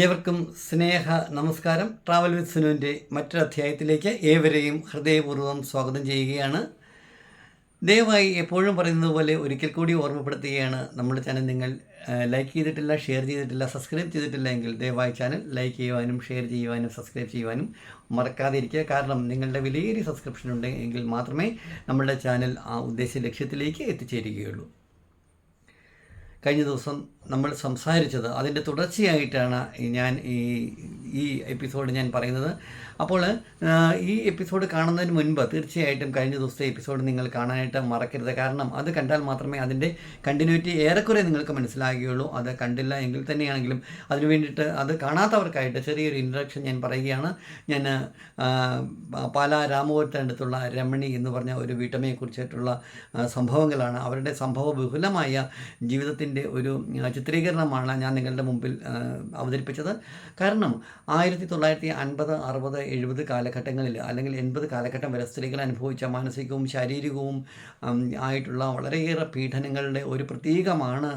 ഏവർക്കും സ്നേഹ നമസ്കാരം. Travel with സുനുവിന്റെ മറ്റൊരധ്യായത്തിലേക്ക് ഏവരെയും ഹൃദയപൂർവം സ്വാഗതം ചെയ്യുകയാണ്. ദയവായി എപ്പോഴും പറയുന്നത് പോലെ ഒരിക്കൽ കൂടി ഓർമ്മപ്പെടുത്തുകയാണ് നമ്മുടെ ചാനൽ നിങ്ങൾ ലൈക്ക് ചെയ്തിട്ടില്ല ഷെയർ ചെയ്തിട്ടില്ല സബ്സ്ക്രൈബ് ചെയ്തിട്ടില്ല എങ്കിൽ ദയവായി ചാനൽ ലൈക്ക് ചെയ്യുവാനും ഷെയർ ചെയ്യുവാനും സബ്സ്ക്രൈബ് ചെയ്യുവാനും മറക്കാതിരിക്കുക. കാരണം നിങ്ങളുടെ വിലയേറിയ സബ്സ്ക്രിപ്ഷൻ ഉണ്ടെങ്കിൽ മാത്രമേ നമ്മുടെ ചാനൽ ആ ഉദ്ദേശ ലക്ഷ്യത്തിലേക്ക് എത്തിച്ചേരുകയുള്ളൂ. കഴിഞ്ഞ ദിവസം നമ്മൾ സംസാരിച്ചത് അതിന്റെ തുടർച്ചയായിട്ടാണ് ഞാൻ ഈ ഈ എപ്പിസോഡ് ഞാൻ പറയുന്നത്. അപ്പോൾ ഈ എപ്പിസോഡ് കാണുന്നതിന് മുൻപ് തീർച്ചയായിട്ടും കഴിഞ്ഞ ദിവസത്തെ എപ്പിസോഡ് നിങ്ങൾ കാണാനായിട്ട് മറക്കരുത്. കാരണം അത് കണ്ടാൽ മാത്രമേ അതിന്റെ കണ്ടിന്യൂറ്റി ഏറെക്കുറെ നിങ്ങൾക്ക് മനസ്സിലാകുകയുള്ളൂ. അത് കണ്ടില്ല എങ്കിൽ തന്നെയാണെങ്കിലും അതിനു വേണ്ടിയിട്ട് അത് കാണാത്തവർക്കായിട്ട് ചെറിയൊരു ഇൻട്രഡക്ഷൻ ഞാൻ പറയുകയാണ്. ഞാൻ പാലാ രാമപുരത്തിനടുത്തുള്ള രമണി എന്ന് പറഞ്ഞ ഒരു വീട്ടമ്മയെ കുറിച്ചിട്ടുള്ള സംഭവങ്ങളാണ്. അവരുടെ സംഭവ ബഹുലമായ ജീവിതത്തിന്റെ ഒരു ചിത്രീകരണമാണ് ഞാൻ നിങ്ങളുടെ മുമ്പിൽ അവതരിപ്പിച്ചത്. കാരണം ആയിരത്തി തൊള്ളായിരത്തി അൻപത് അറുപത് എഴുപത് കാലഘട്ടങ്ങളിൽ അല്ലെങ്കിൽ എൺപത് കാലഘട്ടം വരെ സ്ത്രീകൾ അനുഭവിച്ച മാനസികവും ശാരീരികവും ആയിട്ടുള്ള വളരെയേറെ പീഡനങ്ങളുടെ ഒരു പ്രതീകമാണ്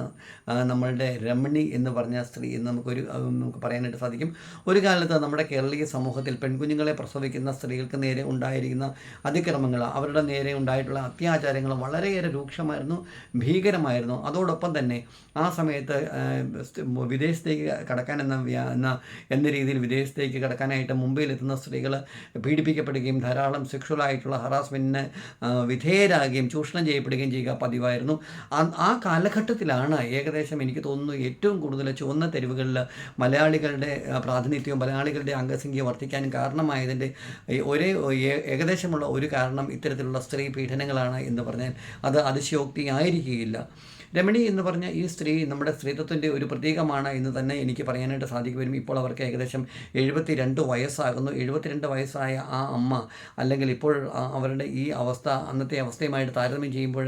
ആ, നമ്മളുടെ രമണി എന്ന് പറഞ്ഞ സ്ത്രീ എന്ന് നമുക്കൊരു നമുക്ക് പറയാനായിട്ട് സാധിക്കും. ഒരു കാലത്ത് നമ്മുടെ കേരളീയ സമൂഹത്തിൽ പെൺകുഞ്ഞുങ്ങളെ പ്രസവിക്കുന്ന സ്ത്രീകൾക്ക് നേരെ ഉണ്ടായിരിക്കുന്ന അതിക്രമങ്ങൾ അവരുടെ നേരെ ഉണ്ടായിട്ടുള്ള അത്യാചാരങ്ങൾ വളരെയേറെ രൂക്ഷമായിരുന്നു ഭീകരമായിരുന്നു. അതോടൊപ്പം തന്നെ ആ സമയത്ത് വിദേശത്തേക്ക് കടക്കാൻ എന്ന എന്ന രീതിയിൽ വിദേശത്തേക്ക് കടക്കാനായിട്ട് മുംബൈയിലെത്തുന്ന സ്ത്രീകൾ പീഡിപ്പിക്കപ്പെടുകയും ധാരാളം സെക്ഷുവലായിട്ടുള്ള ഹറാസ്മെന്റിന് വിധേയരാകുകയും ചൂഷണം ചെയ്യപ്പെടുകയും ചെയ്യുക പതിവായിരുന്നു. ആ- കാലഘട്ടത്തിലാണ് ഏകദേശം എനിക്ക് തോന്നുന്നു ഏറ്റവും കൂടുതൽ ചുവന്ന തെരുവുകളിൽ മലയാളികളുടെ പ്രാതിനിധ്യവും മലയാളികളുടെ അംഗസംഖ്യ വർദ്ധിക്കാനും കാരണമായതിന്റെ ഒരേ ഏകദേശമുള്ള ഒരു കാരണം ഇത്തരത്തിലുള്ള സ്ത്രീ പീഡനങ്ങളാണ് എന്ന് പറഞ്ഞാൽ അത് അതിശയോക്തി ആയിരിക്കുകയില്ല രമണി എന്ന് പറഞ്ഞ ഈ സ്ത്രീ നമ്മുടെ സ്ത്രീത്വത്തിന്റെ ഒരു പ്രതീകമാണ് എന്ന് തന്നെ എനിക്ക് പറയാനായിട്ട് സാധിക്കും വരും ഇപ്പോൾ അവർക്ക് ഏകദേശം എഴുപത്തി രണ്ട് വയസ്സാകുന്നു. എഴുപത്തിരണ്ട് വയസ്സായ ആ അമ്മ അല്ലെങ്കിൽ ഇപ്പോൾ അവരുടെ ഈ അവസ്ഥ അന്നത്തെ അവസ്ഥയുമായിട്ട് താരതമ്യം ചെയ്യുമ്പോൾ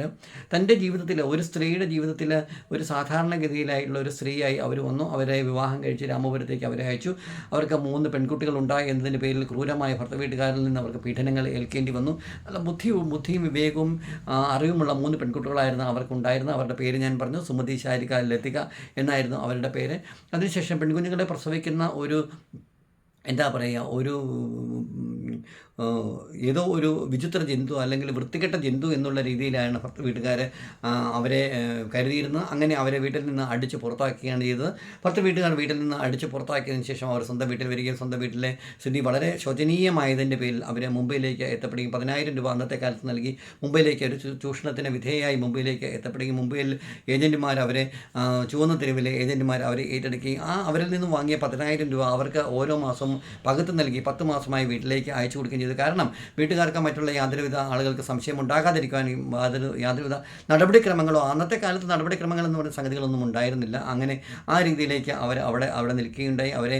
തന്റെ ജീവിതത്തിൽ ഒരു സ്ത്രീയുടെ ജീവിതത്തിൽ ഒരു സാധാരണഗതിയിലായിട്ടുള്ള ഒരു സ്ത്രീയായി അവർ വന്നു. അവരെ വിവാഹം കഴിച്ച് രാമപുരത്തേക്ക് അവരെ അയച്ചു. അവർക്ക് മൂന്ന് പെൺകുട്ടികൾ ഉണ്ടായി എന്നതിന്റെ പേരിൽ ക്രൂരമായ ഭർത്ത വീട്ടുകാരിൽ നിന്ന് അവർക്ക് പീഡനങ്ങൾ ഏൽക്കേണ്ടി വന്നു. നല്ല ബുദ്ധിയും ബുദ്ധിയും വിവേകവും അറിവുമുള്ള മൂന്ന് പെൺകുട്ടികളായിരുന്നു അവർക്കുണ്ടായിരുന്നു അവരുടെ പേര് ഞാൻ പറഞ്ഞു സുമതി ശാരിക ലതിക എന്നായിരുന്നു അവരുടെ പേര്. അതിനുശേഷം പെൺകുഞ്ഞുങ്ങളെ പ്രസവിക്കുന്ന ഒരു എന്താ പറയുക ഒരു ഏതോ ഒരു വിചിത്ര ജന്തു അല്ലെങ്കിൽ വൃത്തികെട്ട ജന്തു എന്നുള്ള രീതിയിലാണ് വീട്ടുകാർ അവരെ കരുതിയിരുന്നത്. അങ്ങനെ അവരെ വീട്ടിൽ നിന്ന് അടിച്ച് പുറത്താക്കുകയാണ് ചെയ്തത്. ഭർത്ത വീട്ടുകാർ വീട്ടിൽ നിന്ന് അടിച്ച് പുറത്താക്കിയതിന് ശേഷം അവർ സ്വന്തം വീട്ടിൽ വരികയും സ്വന്തം വീട്ടിലെ സ്ഥിതി വളരെ ശോചനീയമായതിന്റെ പേരിൽ അവരെ മുംബൈയിലേക്ക് എത്തപ്പെടുകയും പതിനായിരം രൂപ അന്നത്തെ കാലത്ത് നൽകി. മുംബൈയിലേക്ക് ഒരു ചൂഷണത്തിന് വിധേയമായി മുംബൈയിലേക്ക് എത്തപ്പെടുകയും മുംബൈയിൽ ഏജന്റുമാർ അവരെ ചുവന്ന തെരുവിലെ ഏജന്റുമാർ അവരെ ഏറ്റെടുക്കുകയും ആ അവരിൽ നിന്നും വാങ്ങിയ പതിനായിരം രൂപ അവർക്ക് ഓരോ മാസവും പകുത്ത് നൽകി പത്ത് മാസമായി വീട്ടിലേക്ക് അയച്ചു കൊടുക്കുകയും ചെയ്തു. കാരണം വീട്ടുകാർക്ക് മറ്റുള്ള യാതൊരുവിധ ആളുകൾക്ക് സംശയം ഉണ്ടാകാതിരിക്കാനും യാതൊരു യാതൊരുവിധ നടപടിക്രമങ്ങളോ അന്നത്തെ കാലത്ത് നടപടിക്രമങ്ങൾ എന്ന് സംഗതികളൊന്നും ഉണ്ടായിരുന്നില്ല. അങ്ങനെ ആ രീതിയിലേക്ക് അവർ അവിടെ അവിടെ നിൽക്കുകയുണ്ടായി. അവരെ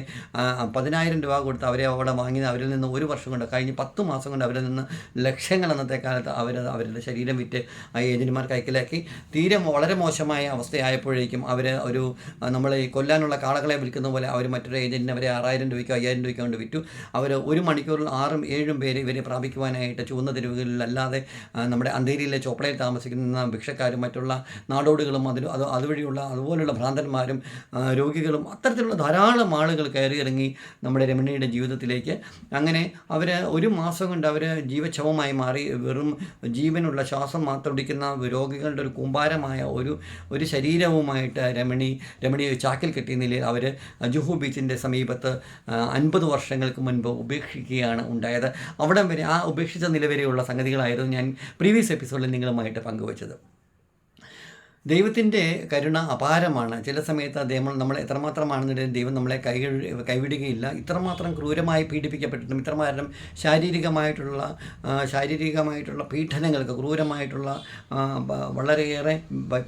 പതിനായിരം രൂപ കൊടുത്ത് അവരെ അവിടെ വാങ്ങി അവരിൽ നിന്ന് ഒരു വർഷം കൊണ്ട് കഴിഞ്ഞ് പത്ത് മാസം കൊണ്ട് അവരിൽ നിന്ന് ലക്ഷങ്ങൾ അന്നത്തെ കാലത്ത് അവർ അവരുടെ ശരീരം വിറ്റ് ആ ഏജന്റുമാർ കൈക്കലാക്കി തീരെ വളരെ മോശമായ അവസ്ഥയായപ്പോഴേക്കും അവർ ഒരു നമ്മൾ ഈ കൊല്ലാനുള്ള കാളകളെ വിൽക്കുന്ന പോലെ അവർ മറ്റൊരു ഏജന്റിന് അവരെ ആറായിരം രൂപയ്ക്കോ അയ്യായിരം രൂപയ്ക്കോ കൊണ്ട് വിറ്റു. അവർ ഒരു മണിക്കൂറിൽ ആറും ഏഴും പേര് ഇവരെ പ്രാപിക്കുവാനായിട്ട് ചുവന്ന തെരുവുകളിൽ അല്ലാതെ നമ്മുടെ അന്തേരിയിലെ ചോപ്പളയിൽ താമസിക്കുന്ന ഭിക്ഷക്കാരും മറ്റുള്ള നാടോടികളും അതിൽ അത് അതുവഴിയുള്ള അതുപോലുള്ള ഭ്രാന്തന്മാരും രോഗികളും അത്തരത്തിലുള്ള ധാരാളം ആളുകൾ കയറി ഇറങ്ങി നമ്മുടെ രമണിയുടെ ജീവിതത്തിലേക്ക്. അങ്ങനെ അവർ ഒരു മാസം കൊണ്ട് അവർ ജീവച്ഛവമായി മാറി. വെറും ജീവനുള്ള ശ്വാസം മാത്രം ഒടിക്കുന്ന രോഗികളുടെ ഒരു കൂമ്പാരമായ ഒരു ഒരു ശരീരവുമായിട്ട് രമണി രമണിയെ ചാക്കിൽ കെട്ടിയ നിലയിൽ അവർ ജുഹു ബീച്ചിന്റെ സമീപത്ത് അൻപത് വർഷങ്ങൾക്ക് മുൻപ് ഉപേക്ഷിക്കുകയാണ് ഉണ്ടായത്. അവിടം വരെ ആ ഉപേക്ഷിച്ച നില വരെയുള്ള സംഗതികളായിരുന്നു ഞാൻ പ്രീവിയസ് എപ്പിസോഡിൽ നിങ്ങളുമായിട്ട് പങ്കുവച്ചത്. ദൈവത്തിന്റെ കരുണ അപാരമാണ്. ചില സമയത്ത് ദൈവം നമ്മൾ എത്രമാത്രമാണെന്നുണ്ടെങ്കിൽ ദൈവം നമ്മളെ കൈ കൈവിടുകയില്ല. ഇത്രമാത്രം ക്രൂരമായി പീഡിപ്പിക്കപ്പെട്ടിട്ടും ഇത്രമാത്രം ശാരീരികമായിട്ടുള്ള ശാരീരികമായിട്ടുള്ള പീഡനങ്ങൾക്ക് ക്രൂരമായിട്ടുള്ള വളരെയേറെ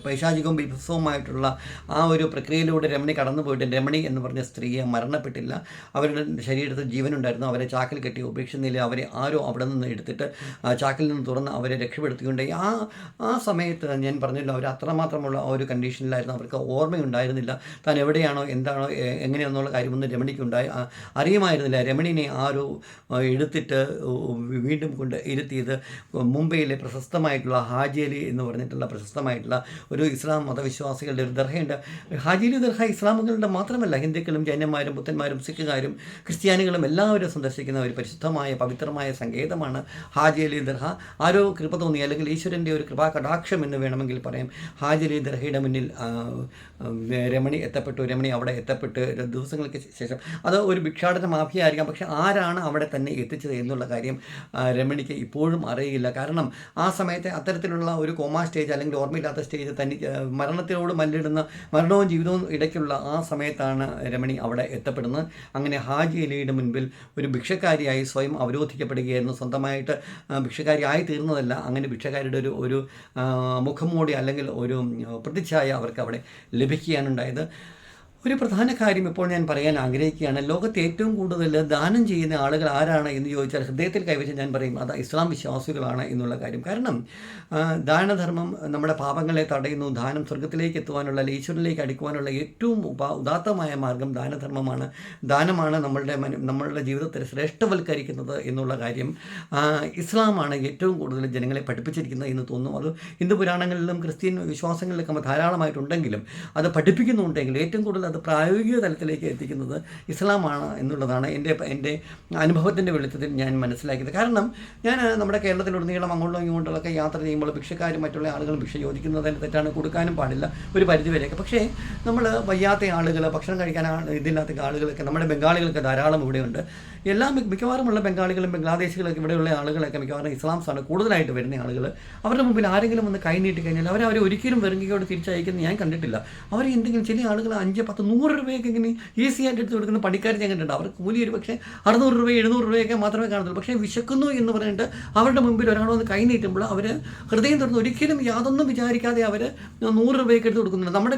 പൈശാചികവും വിഭസവുമായിട്ടുള്ള ആ ഒരു പ്രക്രിയയിലൂടെ രമണി കടന്നു പോയിട്ട് രമണി എന്ന് പറഞ്ഞ സ്ത്രീയെ മരണപ്പെട്ടില്ല. അവരുടെ ശരീരത്തിൽ ജീവനുണ്ടായിരുന്നു. അവരെ ചാക്കിൽ കെട്ടി ഉപേക്ഷിക്കുന്നില്ല അവരെ ആരോ അവിടെ നിന്ന് എടുത്തിട്ട് ചാക്കിൽ നിന്ന് തുറന്ന് അവരെ രക്ഷപ്പെടുത്തിക്കൊണ്ടേ ആ ആ സമയത്ത് ഞാൻ പറഞ്ഞല്ലോ അവർ അത്രമാത്രം മാത്രമുള്ള ആ ഒരു കണ്ടീഷനിലായിരുന്നു. അവർക്ക് ഓർമ്മയുണ്ടായിരുന്നില്ല. താൻ എവിടെയാണോ എന്താണോ എങ്ങനെയാണെന്നുള്ള കാര്യമൊന്നും രമണിക്ക് ഉണ്ടായി അറിയുമായിരുന്നില്ല. രമണിനെ ആ, എടുത്തിട്ട് ഉ- വീണ്ടും കൊണ്ട് ഇരുത്തിയത് മുംബൈയിലെ പ്രശസ്തമായിട്ടുള്ള ഹാജിയലി എന്ന് പറഞ്ഞിട്ടുള്ള പ്രശസ്തമായിട്ടുള്ള ഒരു ഇസ്ലാം മതവിശ്വാസികളുടെ ഒരു ദർഹയുണ്ട്. ഹാജിയലി ദർഹ ഇസ്ലാമുകളുടെ മാത്രമല്ല ഹിന്ദുക്കളും ജൈനന്മാരും ബുദ്ധന്മാരും സിഖുകാരും ക്രിസ്ത്യാനികളും എല്ലാവരും സന്ദർശിക്കുന്ന ഒരു പരിശുദ്ധമായ പവിത്രമായ സങ്കേതമാണ് ഹാജി അലി ദർഹ. ആരോ കൃപ തോന്നി അല്ലെങ്കിൽ ഈശ്വരന്റെ ഒരു കൃപാ കടാക്ഷം എന്ന് വേണമെങ്കിൽ പറയാം. ഹാജി അലി ദർഹയുടെ മുന്നിൽ രമണി എത്തപ്പെട്ടു രമണി അവിടെ എത്തപ്പെട്ട് ദിവസങ്ങൾക്ക് ശേഷം. അത് ഒരു ഭിക്ഷാടന മാഫിയ ആയിരിക്കാം പക്ഷെ ആരാണ് അവിടെ തന്നെ എത്തിച്ചത് എന്നുള്ള കാര്യം രമണിക്ക് ഇപ്പോഴും അറിയില്ല. കാരണം ആ സമയത്തെ അത്തരത്തിലുള്ള ഒരു കോമാ സ്റ്റേജ് അല്ലെങ്കിൽ ഓർമ്മയില്ലാത്ത സ്റ്റേജ് തന്നെ മരണത്തിനോട് മല്ലിടുന്ന മരണവും ജീവിതവും ഇടയ്ക്കുള്ള ആ സമയത്താണ് രമണി അവിടെ എത്തപ്പെടുന്നത്. അങ്ങനെ ഹാജി അലിയുടെ മുൻപിൽ ഒരു ഭിക്ഷക്കാരിയായി സ്വയം അവരോധിക്കപ്പെടുകയായിരുന്നു. സ്വന്തമായിട്ട് ആ, ഭിക്ഷക്കാരി ആയി തീർന്നതല്ല അങ്ങനെ ഭിക്ഷക്കാരിയുടെ ഒരു ഒരു മുഖംമൂടി അല്ലെങ്കിൽ ഒരു പ്രതിച്ഛായ അവർക്ക് അവിടെ ലഭിക്കുകയാണുണ്ടായത് ഒരു പ്രധാന കാര്യം ഇപ്പോൾ ഞാൻ പറയാൻ ആഗ്രഹിക്കുകയാണ്. ലോകത്ത് ഏറ്റവും കൂടുതൽ ദാനം ചെയ്യുന്ന ആളുകൾ ആരാണ് എന്ന് ചോദിച്ചാൽ ഹൃദയത്തിൽ കൈവച്ച് ഞാൻ പറയും അത് ഇസ്ലാം വിശ്വാസികളാണ് എന്നുള്ള കാര്യം. കാരണം ദാനധർമ്മം നമ്മുടെ പാപങ്ങളെ തടയുന്നു ദാനം സ്വർഗത്തിലേക്ക് എത്തുവാനുള്ള ഈശ്വരനിലേക്ക് അടുക്കുവാനുള്ള ഏറ്റവും ഉദാത്തമായ മാർഗം ദാനധർമ്മമാണ്. ദാനമാണ് നമ്മളുടെ നമ്മളുടെ ജീവിതത്തെ ശ്രേഷ്ഠവൽക്കരിക്കുന്നത് എന്നുള്ള കാര്യം. ഇസ്ലാമാണ് ഏറ്റവും കൂടുതൽ ജനങ്ങളെ പഠിപ്പിച്ചിരിക്കുന്നത് എന്ന് തോന്നുന്നു. അത് ഹിന്ദു പുരാണങ്ങളിലും ക്രിസ്ത്യൻ വിശ്വാസങ്ങളിലൊക്കെ ധാരാളമായിട്ടുണ്ടെങ്കിലും അത് പഠിപ്പിക്കുന്നുണ്ടെങ്കിൽ ഏറ്റവും കൂടുതൽ അത് പ്രായോഗിക തലത്തിലേക്ക് എത്തിക്കുന്നത് ഇസ്ലാമാണ് എന്നുള്ളതാണ് എന്റെ എന്റെ അനുഭവത്തിന്റെ വെളിച്ചത്തിൽ ഞാൻ മനസ്സിലാക്കിയത്. കാരണം ഞാൻ നമ്മുടെ കേരളത്തിലുടനീളം അങ്ങോട്ടും ഇങ്ങോട്ടുമൊക്കെ യാത്ര ചെയ്യുമ്പോൾ ഭിക്ഷക്കാരും മറ്റുള്ള ആളുകൾ ഭിക്ഷ ചോദിക്കുന്നതിന് തെറ്റാണ് കൊടുക്കാനും പാടില്ല ഒരു പരിധിവരെയൊക്കെ. പക്ഷേ നമ്മൾ വയ്യാത്ത ആളുകൾ ഭക്ഷണം കഴിക്കാൻ ഇതില്ലാത്ത ആളുകളൊക്കെ നമ്മുടെ ബംഗാളികൾക്ക് ധാരാളം ഇവിടെയുണ്ട്. എല്ലാ മിക്കവാറുമുള്ള ബംഗാളികളും ബംഗ്ലാദേശികളൊക്കെ ഇവിടെയുള്ള ആളുകളൊക്കെ മിക്കവാറും ഇസ്ലാംസാണ് കൂടുതലായിട്ട് വരുന്ന ആളുകൾ അവരുടെ മുമ്പിൽ ആരെങ്കിലും ഒന്ന് കൈ നീട്ടി കഴിഞ്ഞാൽ അവർ അവരെ ഒരിക്കലും വെറുങ്കിയോട് തിരിച്ചയക്കുന്നത് ഞാൻ കണ്ടിട്ടില്ല. അവർ എന്തെങ്കിലും ചില ആളുകൾ അഞ്ച് പത്ത് നൂറ് രൂപയൊക്കെ ഇങ്ങനെ ഈസി ആയിട്ട് എടുത്ത് കൊടുക്കുന്ന പണിക്കാർ ഞാൻ കണ്ടിട്ടുണ്ട്. അവർക്ക് കൂലി ഒരു പക്ഷേ അറുന്നൂറ് രൂപ എഴുന്നൂറ് രൂപയൊക്കെ മാത്രമേ കാണത്തുള്ളൂ. പക്ഷേ വിശക്കുന്നു എന്ന് പറഞ്ഞിട്ട് അവരുടെ മുമ്പിൽ ഒരാൾ വന്ന് കൈ നീട്ടുമ്പോൾ അവർ ഹൃദയം തുറന്ന് ഒരിക്കലും യാതൊന്നും വിചാരിക്കാതെ അവർ നൂറ് രൂപയൊക്കെ എടുത്ത് കൊടുക്കുന്നുണ്ട്. നമ്മുടെ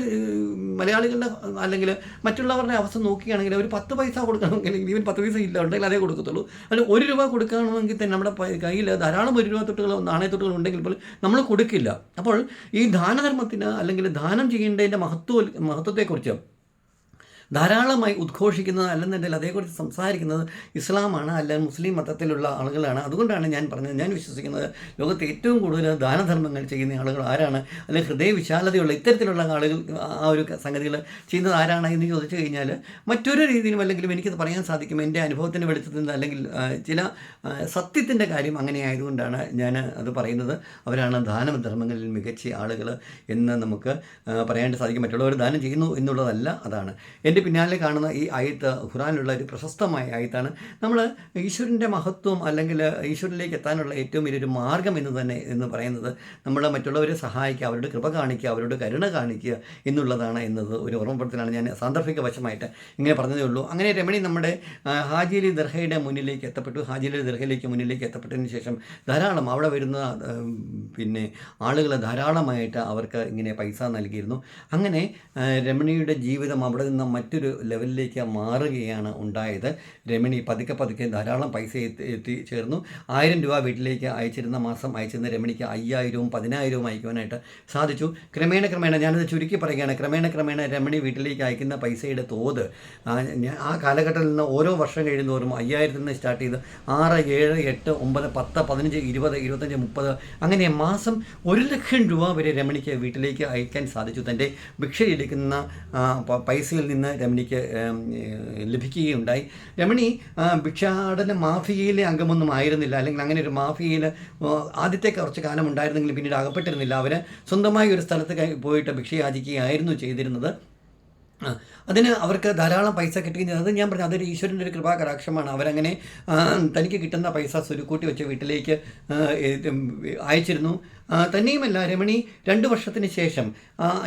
മലയാളികളുടെ അല്ലെങ്കിൽ മറ്റുള്ളവരുടെ അവസ്ഥ നോക്കുകയാണെങ്കിൽ ഒരു പത്ത് പൈസ കൊടുക്കണമെങ്കിൽ ഇവൻ പത്ത് പൈസ ഇല്ല ഉണ്ടെങ്കിൽ അതേ കൊടുക്കത്തുള്ളൂ. അതിൽ ഒരു രൂപ കൊടുക്കണമെങ്കിൽ തന്നെ നമ്മുടെ കയ്യിൽ ധാരാളം ഒരു രൂപ തൊട്ടുകളോ നാണയത്തൊട്ടുകൾ ഉണ്ടെങ്കിൽ പോലും നമ്മൾ കൊടുക്കില്ല. അപ്പോൾ ഈ ദാനധർമ്മത്തിന് അല്ലെങ്കിൽ ദാനം ചെയ്യേണ്ടതിന്റെ മഹത്വ മഹത്വത്തെക്കുറിച്ച് ധാരാളമായി ഉദ്ഘോഷിക്കുന്നത് അല്ലെന്നുണ്ടെങ്കിൽ അതേക്കുറിച്ച് സംസാരിക്കുന്നത് ഇസ്ലാമാണ് അല്ല മുസ്ലിം മതത്തിലുള്ള ആളുകളാണ്. അതുകൊണ്ടാണ് ഞാൻ പറഞ്ഞത്. ഞാൻ വിശ്വസിക്കുന്നത് ലോകത്ത് ഏറ്റവും കൂടുതൽ ദാനധർമ്മങ്ങൾ ചെയ്യുന്ന ആളുകൾ ആരാണ്? അല്ലെങ്കിൽ ഹൃദയവിശാലതയുള്ള ഇത്തരത്തിലുള്ള ആളുകൾ ആ ഒരു സംഗതികൾ ചെയ്യുന്നത് ആരാണ് എന്ന് ചോദിച്ചു കഴിഞ്ഞാൽ മറ്റൊരു രീതിയിലും അല്ലെങ്കിലും എനിക്കത് പറയാൻ സാധിക്കും. എന്റെ അനുഭവത്തിന്റെ വെളിച്ചത്തിൽ നിന്ന് അല്ലെങ്കിൽ ചില സത്യത്തിന്റെ കാര്യം അങ്ങനെ ആയതുകൊണ്ടാണ് ഞാൻ അത് പറയുന്നത്. അവരാണ് ദാനധർമ്മങ്ങളിൽ മികച്ച ആളുകൾ എന്ന് നമുക്ക് പറയാൻ സാധിക്കും. മറ്റുള്ളവർ ദാനം ചെയ്യുന്നു എന്നുള്ളതല്ല അതാണ്. എന്റെ പിന്നാലെ കാണുന്ന ഈ ആയത്ത് ഖുറാനിലുള്ള ഒരു പ്രശസ്തമായ ആയത്താണ്. നമ്മൾ ഈശ്വരന്റെ മഹത്വം അല്ലെങ്കിൽ ഈശ്വരനിലേക്ക് എത്താനുള്ള ഏറ്റവും വലിയൊരു മാർഗം എന്ന് തന്നെ എന്ന് പറയുന്നത് നമ്മൾ മറ്റുള്ളവരെ സഹായിക്കുക അവരുടെ കൃപ കാണിക്കുക അവരുടെ കരുണ കാണിക്കുക എന്നുള്ളതാണ് എന്നത് ഒരു ഓർമ്മപ്പെടുത്തലാണ്. ഞാൻ സാന്ദർഭിക വശമായിട്ട് ഇങ്ങനെ പറഞ്ഞതേ ഉള്ളൂ. അങ്ങനെ രമണി നമ്മുടെ ഹാജിലി ദർഹയുടെ മുന്നിലേക്ക് എത്തപ്പെട്ടു. ഹാജി അലി ദർഹയിലേക്ക് മുന്നിലേക്ക് എത്തപ്പെട്ടതിന് ശേഷം ധാരാളം അവിടെ വരുന്ന പിന്നെ ആളുകൾ ധാരാളമായിട്ട് അവർക്ക് ഇങ്ങനെ പൈസ നൽകിയിരുന്നു. അങ്ങനെ രമണിയുടെ ജീവിതം അവിടെ നിന്ന് മറ്റൊരു ലെവലിലേക്ക് മാറുകയാണ് ഉണ്ടായത്. രമണി പതുക്കെ പതുക്കെ ധാരാളം പൈസ എത്തി ചേർന്നു. ആയിരം രൂപ വീട്ടിലേക്ക് അയച്ചിരുന്ന മാസം അയച്ചിരുന്ന രമണിക്ക് അയ്യായിരവും പതിനായിരവും അയക്കുവാനായിട്ട് സാധിച്ചു. ക്രമേണ ക്രമേണ ഞാനത് ചുരുക്കി പറയുകയാണ്. ക്രമേണ ക്രമേണ രമണി വീട്ടിലേക്ക് അയക്കുന്ന പൈസയുടെ തോത് ആ, കാലഘട്ടത്തിൽ നിന്ന് ഓരോ വർഷം കഴിയുന്നതോറും അയ്യായിരത്തിൽ നിന്ന് സ്റ്റാർട്ട് ചെയ്ത് ആറ് ഏഴ് എട്ട് ഒമ്പത് പത്ത് പതിനഞ്ച് ഇരുപത് ഇരുപത്തഞ്ച് മുപ്പത് അങ്ങനെ മാസം ഒരു ലക്ഷം രൂപ വരെ രമണിക്ക് വീട്ടിലേക്ക് അയക്കാൻ സാധിച്ചു. തന്റെ ഭിക്ഷയെടുക്കുന്ന പൈസയിൽ നിന്ന് രമണിക്ക് ലഭിക്കുകയുണ്ടായി. രമണി ഭിക്ഷാടന മാഫിയയിലെ അംഗമൊന്നും ആയിരുന്നില്ല. അല്ലെങ്കിൽ അങ്ങനെ ഒരു മാഫിയയിൽ ആദ്യത്തെ കുറച്ച് കാലം ഉണ്ടായിരുന്നെങ്കിലും പിന്നീട് അകപ്പെട്ടിരുന്നില്ല. അവർ സ്വന്തമായി ഒരു സ്ഥലത്ത് പോയിട്ട് ഭിക്ഷ യാചിക്കുകയായിരുന്നു ചെയ്തിരുന്നത് അതിന് അവർക്ക് ധാരാളം പൈസ കിട്ടുകയും അത് ഞാൻ പറഞ്ഞു അതൊരു ഈശ്വരന്റെ ഒരു കൃപാ കടാക്ഷമാണ് അവരങ്ങനെ തനിക്ക് കിട്ടുന്ന പൈസ സ്വരുക്കൂട്ടി വെച്ച് വീട്ടിലേക്ക് അയച്ചിരുന്നു. തന്നെയുമല്ല രമണി രണ്ട് വർഷത്തിന് ശേഷം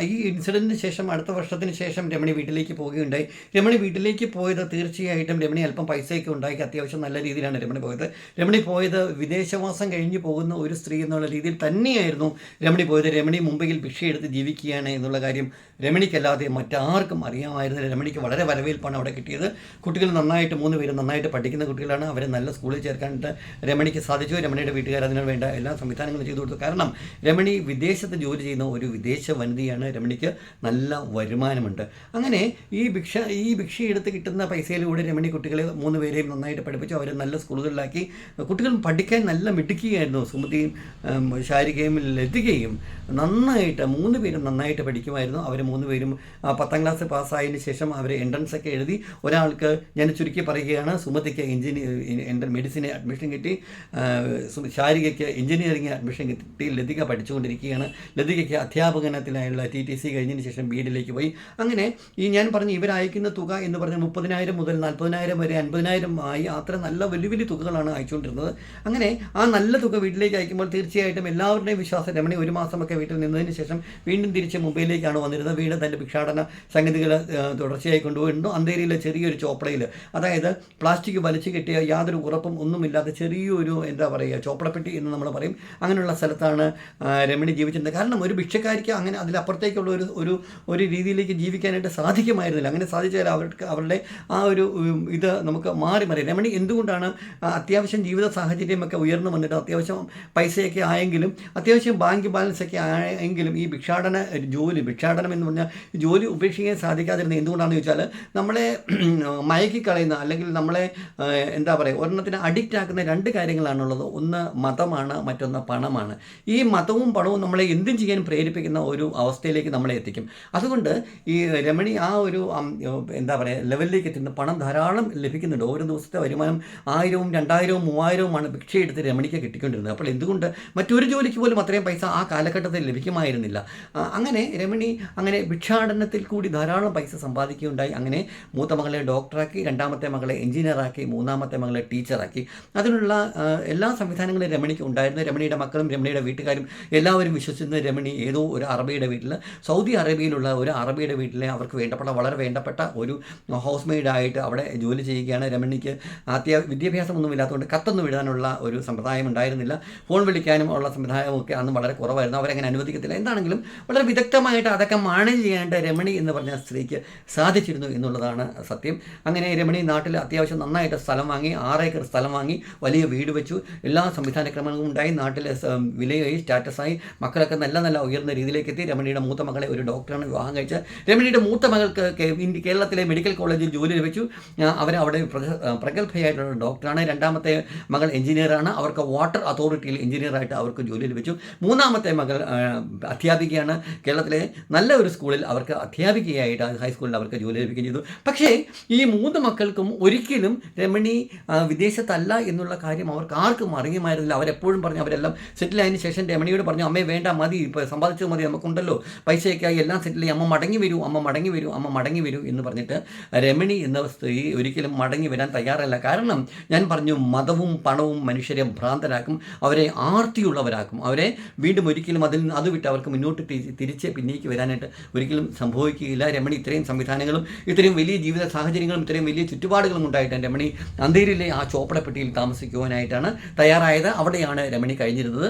ഈ ഇൻസിഡന്റിന് ശേഷം അടുത്ത വർഷത്തിന് ശേഷം രമണി വീട്ടിലേക്ക് പോവുകയുണ്ടായി. രമണി വീട്ടിലേക്ക് പോയത് തീർച്ചയായിട്ടും രമണി അല്പം പൈസയൊക്കെ ഉണ്ടാക്കി അത്യാവശ്യം നല്ല രീതിയിലാണ് രമണി പോയത്. രമണി പോയത് വിദേശവാസം കഴിഞ്ഞ് പോകുന്ന ഒരു സ്ത്രീ എന്നുള്ള രീതിയിൽ തന്നെയായിരുന്നു രമണി പോയത്. രമണി മുംബൈയിൽ ഭിക്ഷയെടുത്ത് ജീവിക്കുകയാണ് എന്നുള്ള കാര്യം രമണിക്കല്ലാതെ മറ്റാർക്കും അറിയാമായിരുന്നു രമണിക്ക് വളരെ വരവേൽപ്പാണ് അവിടെ കിട്ടിയത്. കുട്ടികൾ നന്നായിട്ട് മൂന്ന് പേര് നന്നായിട്ട് പഠിക്കുന്ന കുട്ടികളാണ്. അവരെ നല്ല സ്കൂളിൽ ചേർക്കാനായിട്ട് രമണിക്ക് സാധിച്ചു. രമണിയുടെ വീട്ടുകാർ അതിനു വേണ്ട എല്ലാ സംവിധാനങ്ങളും ചെയ്തു കൊടുത്തു. കാരണം രമണി വിദേശത്ത് ജോലി ചെയ്യുന്ന ഒരു വിദേശ വനിതയാണ്. രമണിക്ക് നല്ല വരുമാനമുണ്ട്. അങ്ങനെ ഈ ഭിക്ഷ ഈ ഭിക്ഷ എടുത്ത് കിട്ടുന്ന പൈസയിലൂടെ രമണി കുട്ടികളെ മൂന്ന് പേരെയും നന്നായിട്ട് പഠിപ്പിച്ചു. അവരെ നല്ല സ്കൂളുകളിലാക്കി. കുട്ടികൾ പഠിക്കാൻ നല്ല മിടുക്കുകയായിരുന്നു സുമതിയും ശാരികയും ലതികയും നന്നായിട്ട് മൂന്ന് പേരും നന്നായിട്ട് പഠിക്കുമായിരുന്നു. അവർ മൂന്ന് പേരും പത്താം ക്ലാസ് പാസ്സായതിനു ശേഷം അവർ എൻട്രൻസ് ഒക്കെ എഴുതി ഒരാൾക്ക് ഞാൻ ചുരുക്കി പറയുകയാണ്. സുമതിക്ക് എഞ്ചിനീയർ മെഡിസിന് അഡ്മിഷൻ കിട്ടി. ശാരികയ്ക്ക് എഞ്ചിനീയറിംഗ് അഡ്മിഷൻ കിട്ടി. ലതിക പഠിച്ചുകൊണ്ടിരിക്കുകയാണ്. ലതികയ്ക്ക് അധ്യാപകനത്തിനായുള്ള ടി ടി സി കഴിഞ്ഞതിന് ശേഷം ബീഡിലേക്ക് പോയി. അങ്ങനെ ഈ ഞാൻ പറഞ്ഞ ഇവരയക്കുന്ന തുക എന്ന് പറഞ്ഞാൽ മുപ്പതിനായിരം മുതൽ നാൽപ്പതിനായിരം വരെ അൻപതിനായിരം ആയി അത്ര നല്ല വലിയ വലിയ തുകകളാണ് അയച്ചുകൊണ്ടിരുന്നത്. അങ്ങനെ ആ നല്ല തുക വീട്ടിലേക്ക് അയക്കുമ്പോൾ തീർച്ചയായിട്ടും എല്ലാവരുടെയും വിശ്വാസം രമണി ഒരു മാസമൊക്കെ വീട്ടിൽ നിന്നതിന് ശേഷം വീണ്ടും തിരിച്ച് മുംബൈയിലേക്കാണ് വന്നിരുന്നത്. വീണ്ടും തന്റെ ഭിക്ഷാടന സംഗതികൾ തുടർച്ചയായി കൊണ്ടുപോയിരുന്നു അന്തേരിയിലെ ചെറിയൊരു ചോപ്പടയിൽ അതായത് പ്ലാസ്റ്റിക് വലിച്ചു കെട്ടിയ യാതൊരു ഉറപ്പും ഒന്നുമില്ലാത്ത ചെറിയൊരു എന്താ പറയുക ചോപ്പടപ്പെട്ടി എന്ന് നമ്മൾ പറയും. അങ്ങനെയുള്ള സ്ഥലത്താണ് രമണി ജീവിച്ചിട്ടുണ്ട്. കാരണം ഒരു ഭിക്ഷക്കാരിക്ക് അങ്ങനെ അതിലപ്പുറത്തേക്കുള്ള ഒരു ഒരു ഒരു രീതിയിലേക്ക് ജീവിക്കാനായിട്ട് സാധിക്കുമായിരുന്നില്ല. അങ്ങനെ സാധിച്ചാൽ അവർക്ക് അവരുടെ ആ ഒരു ഇത് നമുക്ക് മാറി മാറി രമണി എന്തുകൊണ്ടാണ് അത്യാവശ്യം ജീവിത സാഹചര്യമൊക്കെ ഉയർന്നു വന്നിട്ട് അത്യാവശ്യം പൈസയൊക്കെ ആയെങ്കിലും അത്യാവശ്യം ബാങ്ക് ബാലൻസ് ഒക്കെ ആയെങ്കിലും ഈ ഭിക്ഷാടന ജോലി ഭിക്ഷാടനം എന്ന് പറഞ്ഞാൽ ജോലി ഉപേക്ഷിക്കാൻ സാധിക്കാതിരുന്നത് എന്തുകൊണ്ടാണെന്ന് ചോദിച്ചാൽ നമ്മളെ മയക്കിക്കളയുന്ന അല്ലെങ്കിൽ നമ്മളെ എന്താ പറയുക ഒരെണ്ണത്തിന് അഡിക്റ്റ് ആക്കുന്ന രണ്ട് കാര്യങ്ങളാണുള്ളത്. ഒന്ന് മതമാണ് മറ്റൊന്ന് പണമാണ്. ഈ മതവും പണവും നമ്മളെ എന്തും ചെയ്യാൻ പ്രേരിപ്പിക്കുന്ന ഒരു അവസ്ഥയിലേക്ക് നമ്മളെ എത്തിക്കും. അതുകൊണ്ട് ഈ രമണി ആ ഒരു എന്താ പറയുക ലെവലിലേക്ക് എത്തുന്ന പണം ധാരാളം ലഭിക്കുന്നുണ്ട്. ഓരോ ദിവസത്തെ വരുമാനം ആയിരവും രണ്ടായിരവും മൂവായിരവുമാണ് ഭിക്ഷയെടുത്ത് രമണിക്ക് കിട്ടിക്കൊണ്ടിരുന്നത്. അപ്പോൾ എന്തുകൊണ്ട് മറ്റൊരു ജോലിക്ക് പോലും അത്രയും പൈസ ആ കാലഘട്ടത്തിൽ ലഭിക്കുമായിരുന്നില്ല. അങ്ങനെ രമണി അങ്ങനെ ഭിക്ഷാടനത്തിൽ കൂടി ധാരാളം പൈസ സമ്പാദിക്കുകയുണ്ടായി. അങ്ങനെ മൂത്ത മകളെ ഡോക്ടറാക്കി രണ്ടാമത്തെ മകളെ എഞ്ചിനീയറാക്കി മൂന്നാമത്തെ മകളെ ടീച്ചറാക്കി. അതിനുള്ള എല്ലാ സംവിധാനങ്ങളും രമണിക്ക് ഉണ്ടായിരുന്നു. രമണിയുടെ മക്കളും രമണിയുടെ വീട്ടുകാരും എല്ലാവരും വിശ്വസിക്കുന്ന രമണി ഏതോ ഒരു അറബിയുടെ വീട്ടിൽ സൗദി അറേബ്യയിലുള്ള ഒരു അറബിയുടെ വീട്ടിലെ അവർക്ക് വേണ്ടപ്പെട്ട വളരെ വേണ്ടപ്പെട്ട ഒരു ഹൗസ് മെയ്ഡായിട്ട് അവിടെ ജോലി ചെയ്യുകയാണ് രമണിക്ക്. അത്യാ വിദ്യാഭ്യാസമൊന്നും ഇല്ലാത്തതുകൊണ്ട് കത്തൊന്നും എഴുതാനുള്ള ഒരു സമ്പ്രദായം ഉണ്ടായിരുന്നില്ല. ഫോൺ വിളിക്കാനും ഉള്ള സമ്പ്രദായമൊക്കെ അന്ന് വളരെ കുറവായിരുന്നു. അവരങ്ങനെ അനുവദിക്കത്തില്ല. എന്താണെങ്കിലും വളരെ വിദഗ്ധമായിട്ട് അതൊക്കെ മാനേജ് ചെയ്യേണ്ട രമണി എന്ന് പറഞ്ഞ സ്ത്രീക്ക് സാധിച്ചിരുന്നു എന്നുള്ളതാണ് സത്യം. അങ്ങനെ രമണി നാട്ടിൽ അത്യാവശ്യം നന്നായിട്ട് സ്ഥലം വാങ്ങി ആറേക്കർ സ്ഥലം വാങ്ങി വലിയ വീട് വെച്ചു. എല്ലാ സംവിധാന ക്രമങ്ങളും ഉണ്ടായി. നാട്ടിലെ സ- വിലയായി സ്റ്റാറ്റസായി മക്കളൊക്കെ നല്ല നല്ല ഉയർന്ന രീതിയിലേക്ക് എത്തി രമണിയുടെ മൂത്ത മകളെ ഒരു ഡോക്ടറാണ് വിവാഹം കഴിച്ചത്. രമണിയുടെ മൂത്ത മകൾക്ക് കേരളത്തിലെ മെഡിക്കൽ കോളേജിൽ ജോലി ലഭിച്ചു. അവർ അവിടെ പ്രഗ- പ്രഗത്ഭയായിട്ടുള്ള ഡോക്ടറാണ്. രണ്ടാമത്തെ മകൾ എഞ്ചിനീയറാണ് അവർക്ക് വാട്ടർ അതോറിറ്റിയിൽ എഞ്ചിനീയറായിട്ട് അവർക്ക് ജോലി ലഭിച്ചു. മൂന്നാമത്തെ മകൾ അധ്യാപികയാണ്. കേരളത്തിലെ നല്ല ഒരു സ്കൂളിൽ അവർക്ക് അധ്യാപികയായിട്ട് ഹൈസ്കൂളിൽ അവർക്ക് ജോലി ലഭിക്കുകയും ചെയ്തു. പക്ഷേ ഈ മൂന്ന് മക്കൾക്കും ഒരിക്കലും രമണി വിദേശത്തല്ല എന്നുള്ള കാര്യം അവർക്ക് ആർക്കും അറിയുമായിരുന്നില്ല. അവരെപ്പോഴും പറഞ്ഞു അവരെല്ലാം സെറ്റിൽ ആയതിനു ശേഷം രമണിയോട് പറഞ്ഞു അമ്മേ വേണ്ട മതി ഇപ്പോൾ സമ്പാദിച്ചത് മതി നമുക്കുണ്ടല്ലോ. പൈസയൊക്കെ ആയി എല്ലാം സെറ്റിൽ അമ്മ മടങ്ങി വരൂ അമ്മ മടങ്ങി വരൂ അമ്മ മടങ്ങി വരൂ എന്ന് പറഞ്ഞിട്ട് രമണി എന്ന സ്ത്രീ ഒരിക്കലും മടങ്ങി വരാൻ തയ്യാറല്ല. കാരണം ഞാൻ പറഞ്ഞു മതവും പണവും മനുഷ്യരെ ഭ്രാന്തരാക്കും അവരെ ആർത്തിയുള്ളവരാക്കും. അവരെ വീണ്ടും ഒരിക്കലും അതിൽ അത് വിട്ട് അവർക്ക് മുന്നോട്ട് തിരിച്ച് പിന്നേക്ക് വരാനായിട്ട് ഒരിക്കലും സംഭവിക്കുകയില്ല. രമണി ഇത്രയും സംവിധാനങ്ങളും ഇത്രയും വലിയ ജീവിത സാഹചര്യങ്ങളും ഇത്രയും വലിയ ചുറ്റുപാടുകളും ഉണ്ടായിട്ട് രമണി അന്തേരിയിലെ ആ ചോപ്പടപ്പെട്ടിയിൽ താമസിക്കുവാനായിട്ടാണ് തയ്യാറായത്. അവിടെയാണ് രമണി കഴിഞ്ഞിരുന്നത്.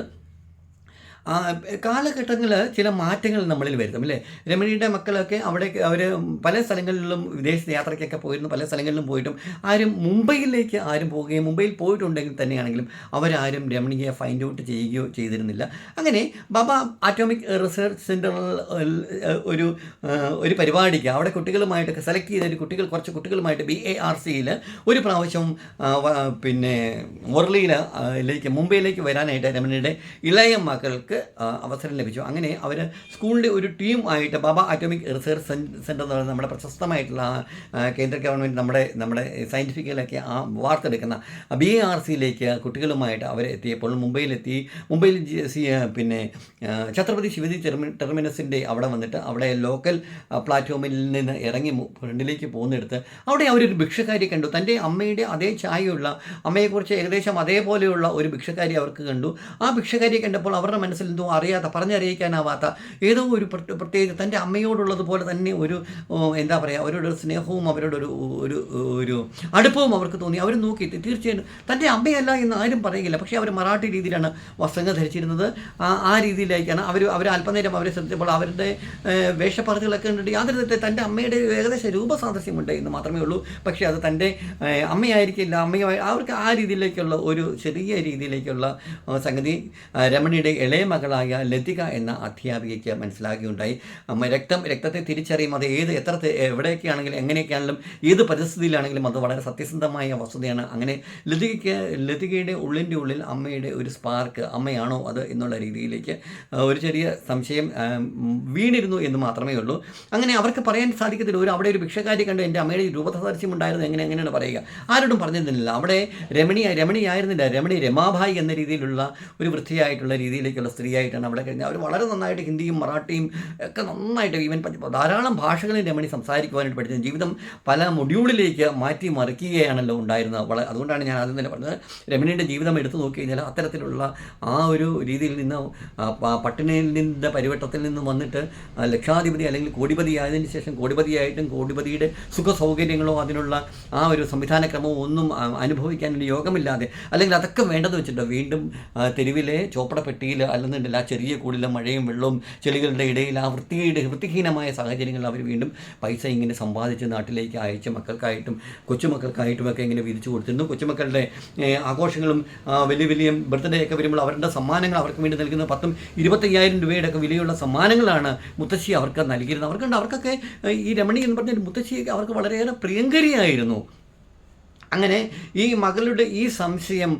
കാലഘട്ടങ്ങളിൽ ചില മാറ്റങ്ങൾ നമ്മളിൽ വരുത്തും അല്ലേ? രമണിയുടെ മക്കളൊക്കെ അവിടെ അവർ പല സ്ഥലങ്ങളിലും വിദേശ യാത്രയ്ക്കൊക്കെ പോയിരുന്നു പല സ്ഥലങ്ങളിലും പോയിട്ടും ആരും മുംബൈയിലേക്ക് ആരും പോവുകയും മുംബൈയിൽ പോയിട്ടുണ്ടെങ്കിൽ തന്നെയാണെങ്കിലും അവരാരും രമണിയെ ഫൈൻഡ് ഔട്ട് ചെയ്യുകയോ ചെയ്തിരുന്നില്ല. അങ്ങനെ ബാബ ആറ്റോമിക് റിസർച്ച് സെന്ററിൽ ഒരു ഒരു പരിപാടിക്ക് അവിടെ കുട്ടികളുമായിട്ടൊക്കെ സെലക്ട് ചെയ്ത കുട്ടികൾ കുറച്ച് കുട്ടികളുമായിട്ട് ബി എ ആർ സിയിൽ ഒരു പ്രാവശ്യം പിന്നെ മുരളിയിലേക്ക് മുംബൈയിലേക്ക് വരാനായിട്ട് രമണിയുടെ ഇളയ മക്കൾക്ക് ആ, അവസരം ലഭിച്ചു. അങ്ങനെ അവർ സ്കൂളിന്റെ ഒരു ടീം ആയിട്ട് ബാബ ആറ്റോമിക് റിസർച്ച് സെന്റർ എന്ന് പറയുന്നത് നമ്മുടെ പ്രശസ്തമായിട്ടുള്ള കേന്ദ്ര ഗവൺമെന്റ് നമ്മുടെ നമ്മുടെ സയന്റിഫിക്കലൊക്കെ ആ വാർത്തെടുക്കുന്ന ബി എ ആർ സിയിലേക്ക് കുട്ടികളുമായിട്ട് അവർ എത്തിയപ്പോൾ മുംബൈയിലെത്തി. മുംബൈയിൽ പിന്നെ ഛത്രപതി ശിവജി ടെർമി ടെർമിനസിന്റെ അവിടെ വന്നിട്ട് അവിടെ ലോക്കൽ പ്ലാറ്റ്ഫോമിൽ നിന്ന് ഇറങ്ങി ഫ്രണ്ടിലേക്ക് പോകുന്നിടത്ത് അവിടെ അവരൊരു ഭിക്ഷക്കാരി കണ്ടു. തന്റെ അമ്മയുടെ അതേ ചായയുള്ള അമ്മയെക്കുറിച്ച് ഏകദേശം അതേപോലെയുള്ള ഒരു ഭിക്ഷക്കാരി അവർക്ക് കണ്ടു. ആ ഭിക്ഷക്കാരിയെ കണ്ടപ്പോൾ അവരുടെ മനസ്സിൽ മനസ്സിൽ എന്തോ അറിയാത്ത പറഞ്ഞറിയിക്കാനാവാത്ത ഏതോ ഒരു പ്രത്യേക തന്റെ അമ്മയോടുള്ളതുപോലെ തന്നെ ഒരു എന്താ പറയുക അവരോട് സ്നേഹവും അവരോട് ഒരു ഒരു അടുപ്പവും അവർക്ക് തോന്നി. അവർ നോക്കി തീർച്ചയായും തന്റെ അമ്മയല്ല എന്ന് ആരും പറയുകയില്ല പക്ഷേ അവർ മറാഠി രീതിയിലാണ് വസ്ത്രങ്ങൾ ധരിച്ചിരുന്നത്. ആ രീതിയിലേക്കാണ് അവർ അവർ അല്പനേരം അവരെ ശ്രദ്ധിച്ചപ്പോൾ അവരുടെ വേഷപ്പറച്ചുകളൊക്കെ കണ്ടിട്ട് യാതൊരു തെറ്റ് തന്റെ അമ്മയുടെ ഏകദേശം രൂപസാദൃശ്യമുണ്ട് എന്ന് മാത്രമേ ഉള്ളൂ. പക്ഷേ അത് തന്റെ അമ്മയായിരിക്കില്ല. അമ്മയായി അവർക്ക് ആ രീതിയിലേക്കുള്ള ഒരു ചെറിയ രീതിയിലേക്കുള്ള സംഗതി രമണിയുടെ ഇളയ മകളായ ലതിക എന്ന അധ്യാപികയ്ക്ക് മനസ്സിലാകുകയുണ്ടായി. അമ്മ രക്തം രക്തത്തെ തിരിച്ചറിയും അത് ഏത് എത്ര എവിടെയൊക്കെയാണെങ്കിലും എങ്ങനെയൊക്കെയാണെങ്കിലും ഏത് പരിസ്ഥിതിയിലാണെങ്കിലും അത് വളരെ സത്യസന്ധമായ വസ്തുതയാണ്. അങ്ങനെ ലതികയ്ക്ക് ലതികയുടെ ഉള്ളിന്റെ ഉള്ളിൽ അമ്മയുടെ ഒരു സ്പാർക്ക് അമ്മയാണോ അത് എന്നുള്ള രീതിയിലേക്ക് ഒരു ചെറിയ സംശയം വീണിരുന്നു എന്ന് മാത്രമേ ഉള്ളൂ. അങ്ങനെ അവർക്ക് പറയാൻ സാധിക്കത്തില്ല. ഒരു അവിടെ ഒരു ഭിക്ഷകാരി കണ്ട് എന്റെ അമ്മയുടെ രൂപസാദൃശ്യം ഉണ്ടായിരുന്നു എങ്ങനെ എങ്ങനെയാണ് പറയുക? ആരോടും പറഞ്ഞിരുന്നില്ല. അവിടെ രമണി രമണിയായിരുന്നില്ല. രമണി രമാഭായി എന്ന രീതിയിലുള്ള ഒരു വൃത്തിയായിട്ടുള്ള രീതിയിലേക്കുള്ള സ്ത്രീയായിട്ടാണ് അവിടെ കഴിഞ്ഞാൽ അവർ വളരെ നന്നായിട്ട് ഹിന്ദിയും മറാഠിയും ഒക്കെ നന്നായിട്ട് ഈവൻ ധാരാളം ഭാഷകളിൽ രമണി സംസാരിക്കുവാനായിട്ട് പഠിച്ചു ജീവിതം പല മൊഡ്യൂളിലേക്ക് മാറ്റി മറിക്കുകയാണല്ലോ ഉണ്ടായിരുന്നത്. വളരെ അതുകൊണ്ടാണ് ഞാൻ ആദ്യം തന്നെ പറഞ്ഞത്. രമണിയുടെ ജീവിതം എടുത്തു നോക്കി കഴിഞ്ഞാൽ അത്തരത്തിലുള്ള ആ ഒരു രീതിയിൽ നിന്ന് പട്ടിണിയിൽ പരിവട്ടത്തിൽ നിന്ന് വന്നിട്ട് ലക്ഷാധിപതി അല്ലെങ്കിൽ കോടിപതി ആയതിന് ശേഷം കോടിപതിയായിട്ടും കോടിപതിയുടെ സുഖ സൗകര്യങ്ങളോ അതിനുള്ള ആ ഒരു സംവിധാനക്രമമോ ഒന്നും അനുഭവിക്കാൻ യോഗമില്ലാതെ അല്ലെങ്കിൽ അതൊക്കെ വേണ്ടത് വെച്ചിട്ട് വീണ്ടും തെരുവിലെ ചോപ്പടപ്പെട്ടിയിൽ അല്ലെന്നുണ്ടല്ല ആ ചെറിയ കൂടിലെ മഴയും വെള്ളവും ചെളികളുടെ ഇടയിൽ ആ വൃത്തിയുടെ വൃത്തിഹീനമായ സാഹചര്യങ്ങളിൽ അവർ വീണ്ടും പൈസ ഇങ്ങനെ സമ്പാദിച്ച് നാട്ടിലേക്ക് അയച്ച് മക്കൾക്കായിട്ടും കൊച്ചുമക്കൾക്കായിട്ടും ഒക്കെ ഇങ്ങനെ വിധിച്ചു കൊടുത്തിരുന്നു. കൊച്ചുമക്കളുടെ ആഘോഷങ്ങളും വലിയ വലിയ ബർത്ത്ഡേ ഒക്കെ വരുമ്പോൾ അവരുടെ സമ്മാനങ്ങൾ അവർക്ക് വേണ്ടി നൽകുന്ന പത്തും ഇരുപത്തയ്യായിരം രൂപയുടെ ഒക്കെ വിലയുള്ള സമ്മാനങ്ങളാണ് മുത്തശ്ശി അവർക്ക് നൽകിയിരുന്നത്. അവർക്കുണ്ട്. അവർക്കൊക്കെ ഈ രമണി എന്ന് പറഞ്ഞ മുത്തശ്ശി അവർക്ക് വളരെയേറെ പ്രിയങ്കരിയായിരുന്നു. അങ്ങനെ ഈ മകളുടെ ഈ സംശയം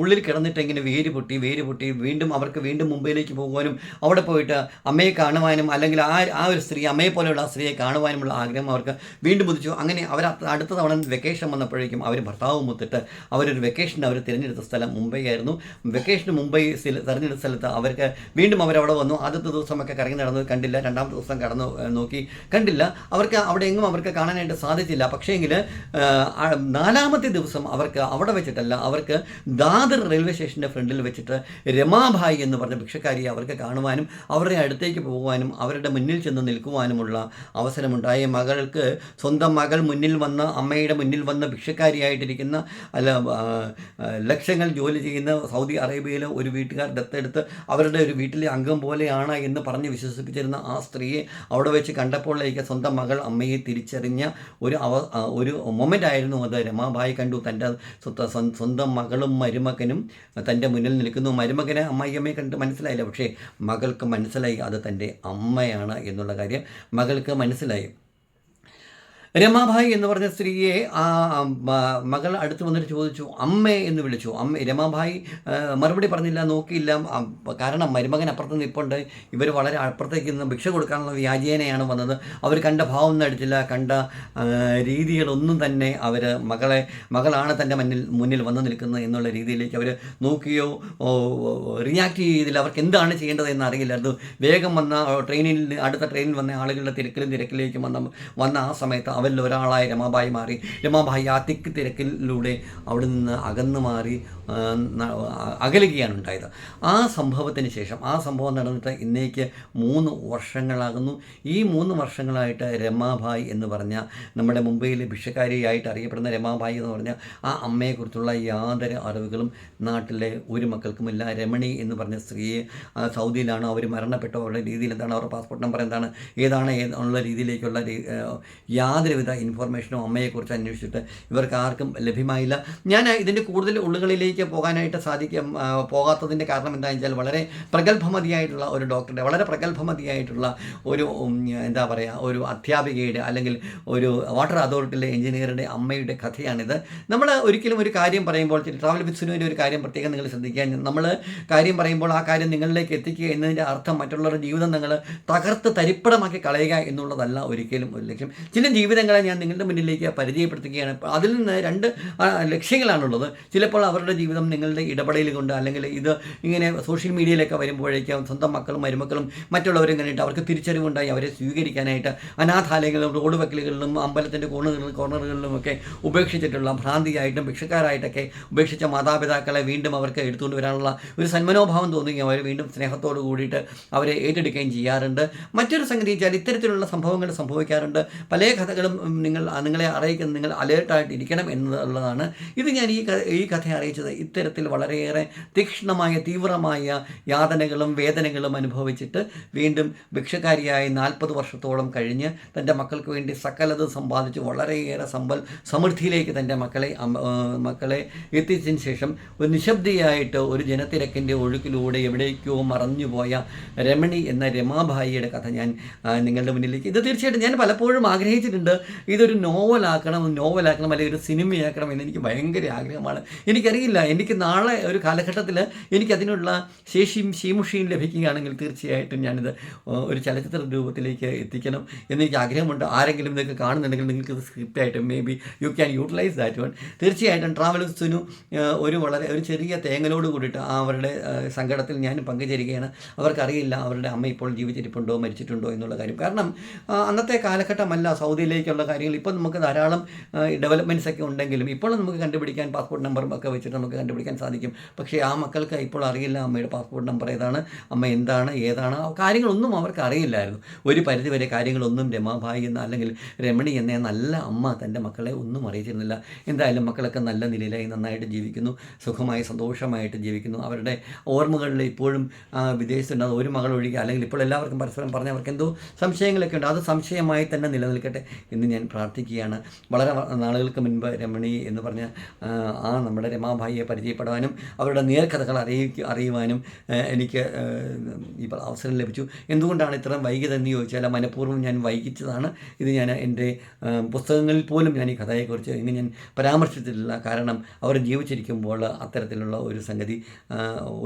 ഉള്ളിൽ കിടന്നിട്ട് ഇങ്ങനെ വേര് പൊട്ടി വേര് പൊട്ടി വീണ്ടും അവർക്ക് വീണ്ടും മുംബൈയിലേക്ക് പോകുവാനും അവിടെ പോയിട്ട് അമ്മയെ കാണുവാനും അല്ലെങ്കിൽ ആ ആ ഒരു സ്ത്രീ അമ്മയെ പോലെയുള്ള ആ സ്ത്രീയെ കാണുവാനുമുള്ള ആഗ്രഹം അവർക്ക് വീണ്ടും ഉദിച്ചു. അങ്ങനെ അവർ അടുത്ത തവണ വെക്കേഷൻ വന്നപ്പോഴേക്കും അവർ ഭർത്താവ് മുത്തിട്ട് അവരൊരു വെക്കേഷൻ അവർ തിരഞ്ഞെടുത്ത സ്ഥലം മുംബൈ ആയിരുന്നു. വെക്കേഷന് മുംബൈ തിരഞ്ഞെടുത്ത സ്ഥലത്ത് അവർക്ക് വീണ്ടും അവരവിടെ വന്നു. ആദ്യത്തെ ദിവസമൊക്കെ കറങ്ങി നടന്നത് കണ്ടില്ല. രണ്ടാമത്തെ ദിവസം കടന്നു നോക്കി കണ്ടില്ല. അവർക്ക് അവിടെ എങ്ങും അവർക്ക് കാണാനായിട്ട് സാധിച്ചില്ല. പക്ഷേ പക്ഷേങ്കിൽ നാലാമത്തെ ദിവസം അവർക്ക് അവിടെ വെച്ചിട്ടല്ല അവർക്ക് ദാദർ റെയിൽവേ സ്റ്റേഷന്റെ ഫ്രണ്ടിൽ വെച്ചിട്ട് രമാഭായി എന്ന് പറഞ്ഞ ഭിക്ഷക്കാരിയെ അവർക്ക് കാണുവാനും അവരുടെ അടുത്തേക്ക് പോകുവാനും അവരുടെ മുന്നിൽ ചെന്ന് നിൽക്കുവാനുമുള്ള അവസരമുണ്ടായി. മകൾക്ക് സ്വന്തം മകൾ മുന്നിൽ വന്ന് അമ്മയുടെ മുന്നിൽ വന്ന് ഭിക്ഷക്കാരിയായിട്ടിരിക്കുന്ന അല്ല ലക്ഷങ്ങൾ ജോലി ചെയ്യുന്ന സൗദി അറേബ്യയിലെ ഒരു വീട്ടുകാർ ദത്തെടുത്ത് അവരുടെ ഒരു വീട്ടിലെ അംഗം പോലെയാണ് എന്ന് പറഞ്ഞ് വിശ്വസിപ്പിച്ചിരുന്ന ആ സ്ത്രീയെ അവിടെ വെച്ച് കണ്ടപ്പോഴേക്ക് സ്വന്തം മകൾ അമ്മയെ തിരിച്ചറിഞ്ഞ ഒരു അവ ഒരു മൊമെന്റ് ആയിരുന്നു അത്. രമാഭായി കണ്ടു. തന്റെ സ്വന്തം മകളും മരുമകനും തന്റെ മുന്നിൽ നിൽക്കുന്നു. മരുമകനെ അമ്മായിയമ്മയെ കണ്ട് മനസ്സിലായില്ല. പക്ഷേ മകൾക്ക് മനസ്സിലായി. അത് തന്റെ അമ്മയാണ് എന്നുള്ള കാര്യം മകൾക്ക് മനസ്സിലായി. രമാഭായി എന്ന് പറഞ്ഞ സ്ത്രീയെ ആ മകൾ അടുത്ത് വന്നിട്ട് ചോദിച്ചു അമ്മേ എന്ന് വിളിച്ചു. അമ്മ രമാഭായി മറുപടി പറഞ്ഞില്ല നോക്കിയില്ല. കാരണം മരുമകൻ അപ്പുറത്ത് നിൽപ്പുണ്ട് ഇവർ വളരെ അപ്പുറത്തേക്ക് നിന്ന് ഭിക്ഷ കൊടുക്കാനുള്ള വ്യാജേനയാണ് വന്നത്. അവർ കണ്ട ഭാവം നടിച്ചില്ല കണ്ട രീതികളൊന്നും തന്നെ അവർ മകളെ മകളാണ് തന്റെ മുന്നിൽ മുന്നിൽ വന്നു നിൽക്കുന്നത് എന്നുള്ള രീതിയിലേക്ക് അവർ നോക്കിയോ റിയാക്ട് ചെയ്തില്ല. അവർക്ക് എന്താണ് ചെയ്യേണ്ടത് എന്ന് അറിയില്ലായിരുന്നു. വേഗം വന്ന ട്രെയിനിൽ അടുത്ത ട്രെയിനിൽ വന്ന ആളുകളുടെ തിരക്കിലും തിരക്കിലേക്കും വന്ന വന്ന ആ സമയത്ത് അവരിൽ ഒരാളായ രമാബായി മാറി. രമാബായി ആ തിക്ക് തിരക്കിലൂടെ അവിടെ നിന്ന് അകന്നു മാറി അകലുകയാണ് ഉണ്ടായത് ആ സംഭവത്തിന് ശേഷം ആ സംഭവം നടന്നിട്ട് ഇന്നേക്ക് മൂന്ന് വർഷങ്ങളാകുന്നു. ഈ മൂന്ന് വർഷങ്ങളായിട്ട് രമാഭായ് എന്ന് പറഞ്ഞ നമ്മുടെ മുംബൈയിലെ ഭിക്ഷക്കാരിയായിട്ട് അറിയപ്പെടുന്ന രമാഭായ് എന്ന് പറഞ്ഞ ആ അമ്മയെക്കുറിച്ചുള്ള യാതൊരു അറിവുകളും നാട്ടിലെ ഒരു മക്കൾക്കുമില്ല രമണി എന്ന് പറഞ്ഞ സ്ത്രീയെ സൗദിയിലാണ് അവർ മരണപ്പെട്ട അവരുടെ രീതിയിൽ എന്താണ്? അവരുടെ പാസ്പോർട്ട് നമ്പർ എന്താണ്? ഏതാണ്? ഏതാണുള്ള രീതിയിലേക്കുള്ള യാതൊരുവിധ ഇൻഫോർമേഷനോ അമ്മയെക്കുറിച്ച് അന്വേഷിച്ചിട്ട് ഇവർക്ക് ആർക്കും ലഭ്യമായില്ല. ഞാൻ ഇതിന്റെ കൂടുതൽ ഉള്ളുകളിലേക്ക് പോകാനായിട്ട് സാധിക്കും പോകാത്തതിന്റെ കാരണം എന്താണെന്ന് വെച്ചാൽ വളരെ പ്രഗത്ഭമതിയായിട്ടുള്ള ഒരു ഡോക്ടറുടെ വളരെ പ്രഗത്ഭമതിയായിട്ടുള്ള ഒരു എന്താ പറയുക ഒരു അധ്യാപികയുടെ അല്ലെങ്കിൽ ഒരു വാട്ടർ അതോറിറ്റിയിലെ എഞ്ചിനീയറുടെ അമ്മയുടെ കഥയാണിത്. നമ്മൾ ഒരിക്കലും ഒരു കാര്യം പറയുമ്പോൾ ട്രാവൽ ബിസിനുവിന്റെ ഒരു കാര്യം പ്രത്യേകം നിങ്ങൾ ശ്രദ്ധിക്കുക. നമ്മൾ കാര്യം പറയുമ്പോൾ ആ കാര്യം നിങ്ങളിലേക്ക് എത്തിക്കുക എന്നതിന്റെ അർത്ഥം മറ്റുള്ളവരുടെ ജീവിതം നിങ്ങൾ തകർത്ത് തരിപ്പടമാക്കി കളയുക എന്നുള്ളതല്ല ഒരിക്കലും ഒരു ലക്ഷ്യം. ചില ജീവിതങ്ങളെ ഞാൻ നിങ്ങളുടെ മുന്നിലേക്ക് പരിചയപ്പെടുത്തുകയാണ്. അതിൽ നിന്ന് രണ്ട് ലക്ഷ്യങ്ങളാണുള്ളത്. ചിലപ്പോൾ അവരുടെ ജീവിതം നിങ്ങളുടെ ഇടപെടൽ കൊണ്ട് അല്ലെങ്കിൽ ഇത് ഇങ്ങനെ സോഷ്യൽ മീഡിയയിലൊക്കെ വരുമ്പോഴേക്കും സ്വന്തം മക്കളും മരുമക്കളും മറ്റുള്ളവരും കണ്ടിട്ട് അവർക്ക് തിരിച്ചറിവുണ്ടായി അവരെ സ്വീകരിക്കാനായിട്ട് അനാഥാലയങ്ങളിലും റോഡ് വക്കലുകളിലും അമ്പലത്തിന്റെ കോണുകളിലും കോർണറുകളിലും ഒക്കെ ഉപേക്ഷിച്ചിട്ടുള്ള ഭ്രാന്തിയായിട്ടും ഭിക്ഷക്കാരായിട്ടൊക്കെ ഉപേക്ഷിച്ച മാതാപിതാക്കളെ വീണ്ടും അവർക്ക് എടുത്തുകൊണ്ട് വരാനുള്ള ഒരു സന്മനോഭാവം തോന്നുകയും അവർ വീണ്ടും സ്നേഹത്തോട് കൂടിയിട്ട് അവരെ ഏറ്റെടുക്കുകയും ചെയ്യാറുണ്ട്. മറ്റൊരു സംഗതി വെച്ചാൽ ഇത്തരത്തിലുള്ള സംഭവങ്ങൾ സംഭവിക്കാറുണ്ട്. പല കഥകളും നിങ്ങൾ നിങ്ങളെ അറിയിക്കുന്ന നിങ്ങൾ അലേർട്ടായിട്ട് ഇരിക്കണം എന്നുള്ളതാണ്. ഇത് ഞാൻ ഈ ഈ കഥ അറിയിച്ചത് ഇത്തരത്തിൽ വളരെയേറെ തീക്ഷ്ണമായ തീവ്രമായ യാതനകളും വേദനകളും അനുഭവിച്ചിട്ട് വീണ്ടും ഭിക്ഷക്കാരിയായി നാൽപ്പത് വർഷത്തോളം കഴിഞ്ഞ് തന്റെ മക്കൾക്ക് വേണ്ടി സകലത് സമ്പാദിച്ച് വളരെയേറെ സമ്പൽ സമൃദ്ധിയിലേക്ക് തന്റെ മക്കളെ മക്കളെ എത്തിച്ചതിന് ശേഷം ഒരു നിശബ്ദിയായിട്ട് ഒരു ജനത്തിരക്കിന്റെ ഒഴുക്കിലൂടെ എവിടേക്കോ മറഞ്ഞുപോയ രമണി എന്ന രമാഭായിയുടെ കഥ ഞാൻ നിങ്ങളുടെ മുന്നിലേക്ക് ഇത് തീർച്ചയായിട്ടും ഞാൻ പലപ്പോഴും ആഗ്രഹിച്ചിട്ടുണ്ട്. ഇതൊരു നോവലാക്കണം നോവലാക്കണം അല്ലെങ്കിൽ ഒരു സിനിമയാക്കണം എന്ന് എനിക്ക് ഭയങ്കര ആഗ്രഹമാണ്. എനിക്കറിയില്ല എനിക്ക് നാളെ ഒരു കാലഘട്ടത്തിൽ എനിക്കതിനുള്ള ശേഷിയും ശീമുഷിയും ലഭിക്കുകയാണെങ്കിൽ തീർച്ചയായിട്ടും ഞാനിത് ഒരു ചലച്ചിത്ര രൂപത്തിലേക്ക് എത്തിക്കണം എന്നെനിക്ക് ആഗ്രഹമുണ്ട്. ആരെങ്കിലും നിങ്ങൾക്ക് കാണുന്നുണ്ടെങ്കിൽ നിങ്ങൾക്ക് ഇത് സ്ക്രിപ്റ്റായിട്ട് may be you can utilise that one തീർച്ചയായിട്ടും ട്രാവൽ സുനു ഒരു വളരെ ഒരു ചെറിയ തേങ്ങലോട് കൂടിയിട്ട് അവരുടെ സങ്കടത്തിൽ ഞാൻ പങ്കുചേരുകയാണ്. അവർക്കറിയില്ല അവരുടെ അമ്മ ഇപ്പോൾ ജീവിച്ചിരിപ്പുണ്ടോ മരിച്ചിട്ടുണ്ടോ എന്നുള്ള കാര്യം. കാരണം അന്നത്തെ കാലഘട്ടമല്ല സൗദിയിലേക്കുള്ള കാര്യങ്ങൾ. ഇപ്പോൾ നമുക്ക് ധാരാളം ഡെവലപ്മെന്റ്സ് ഒക്കെ ഉണ്ടെങ്കിലും ഇപ്പോഴും നമുക്ക് കണ്ടുപിടിക്കാൻ പാസ്പോർട്ട് നമ്പറും ഒക്കെ വെച്ചിട്ട് നമുക്ക് കണ്ടുപിടിക്കാൻ സാധിക്കും. പക്ഷേ ആ മക്കൾക്ക് ഇപ്പോൾ അറിയില്ല അമ്മയുടെ പാസ്പോർട്ട് നമ്പർ ഏതാണ് അമ്മ എന്താണ് ഏതാണ്. കാര്യങ്ങളൊന്നും അവർക്ക് അറിയില്ലായിരുന്നു. ഒരു പരിധിവരെ കാര്യങ്ങളൊന്നും രമാഭായി എന്ന അല്ലെങ്കിൽ രമണി എന്ന നല്ല അമ്മ തന്റെ മക്കളെ ഒന്നും അറിയിച്ചിരുന്നില്ല. എന്തായാലും മക്കളൊക്കെ നല്ല നിലയിലായി നന്നായിട്ട് ജീവിക്കുന്നു സുഖമായി സന്തോഷമായിട്ട് ജീവിക്കുന്നു. അവരുടെ ഓർമ്മകളിൽ ഇപ്പോഴും വിദേശത്തുണ്ടാകുന്ന ഒരു മകൾ ഒഴികെ അല്ലെങ്കിൽ ഇപ്പോൾ എല്ലാവർക്കും പരസ്പരം പറഞ്ഞ് അവർക്ക് എന്തോ സംശയങ്ങളൊക്കെ ഉണ്ട്. അത് സംശയമായി തന്നെ നിലനിൽക്കട്ടെ എന്ന് ഞാൻ പ്രാർത്ഥിക്കുകയാണ്. വളരെ നാളുകൾക്ക് മുൻപ് രമണി എന്ന് പറഞ്ഞ ആ, നമ്മുടെ നമ്മുടെ രമാഭായിയെ പരിചയപ്പെടാനും അവരുടെ നേർക്കഥകൾ അറിയിക്ക അറിയുവാനും എനിക്ക് ഇപ്പോൾ അവസരം ലഭിച്ചു. എന്തുകൊണ്ടാണ് ഇത്രയും വൈകിയതെന്ന് ചോദിച്ചാൽ മനഃപൂർവം ഞാൻ വൈകിച്ചതാണ്. ഇത് ഞാൻ എന്റെ പുസ്തകങ്ങളിൽ പോലും ഞാൻ ഈ കഥയെക്കുറിച്ച് ഇന്ന് ഞാൻ പരാമർശിച്ചിട്ടില്ല. കാരണം അവർ ജീവിച്ചിരിക്കുമ്പോൾ അത്തരത്തിലുള്ള ഒരു സംഗതി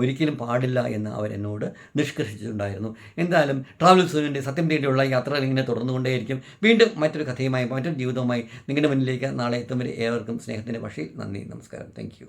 ഒരിക്കലും പാടില്ല എന്ന് അവരെന്നോട് നിഷ്കർഷിച്ചിട്ടുണ്ടായിരുന്നു. എന്തായാലും ട്രാവൽ സൂര്യന്റെ സത്യം തേടിയുള്ള യാത്ര ഇങ്ങനെ തുടർന്നുകൊണ്ടേയിരിക്കും. വീണ്ടും മറ്റൊരു കഥയുമായി മറ്റൊരു ജീവിതവുമായി നിങ്ങളുടെ മുന്നിലേക്ക് നാളെ എത്തും വരെ ഏവർക്കും സ്നേഹത്തിന്റെ പക്ഷി. നന്ദി നമസ്കാരം. താങ്ക്